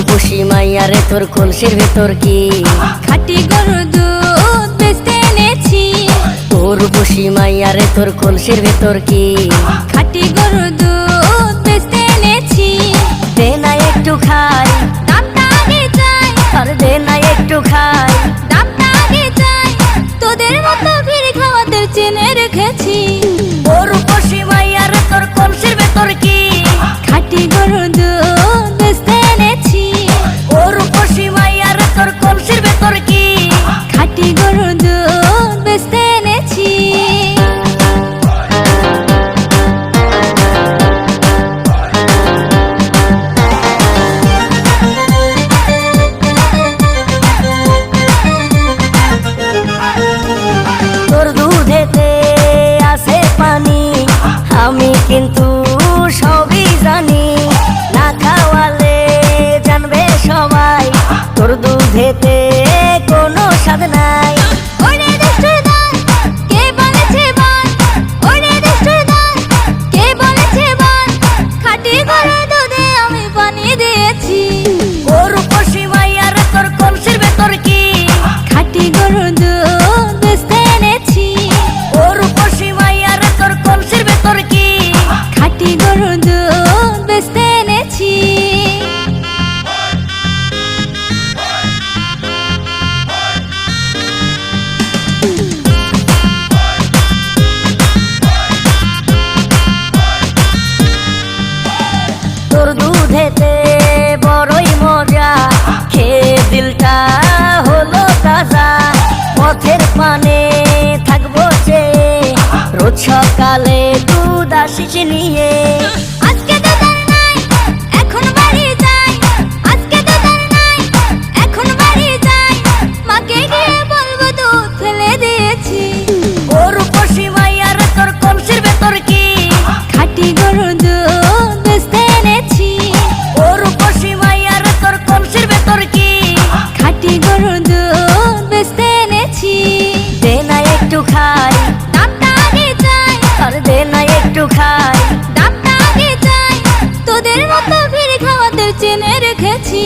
তোর বসি মাইয়ারে তোর কলসির ভেতর কি? খাটি গরুর দুধ বেচতে এনেছি। তোর বসি মাইয়ারে তোর কলসির ভেতর কি? খাটি গরুর দুধ বেচতে এনেছি। দে না একটু খাই। দামটা আগে চাই আর দে না একটু খাই। দামটা আগে চাই তোদের মতো ভিড় খাওয়াতে চেনে রেখেছি। কিন্তু সবই জানি না খাওয়ালে জানবে সবাই। তোর দুধেতে কোনো স্বাদ নাই। তোর দুধেতে বড়ই মজা। খেয়ে দিলটা হলো তাজা। পথের পানে থাকব যে। রোজ সকালে দুধ আসিস নিয়ে। রেখেছি।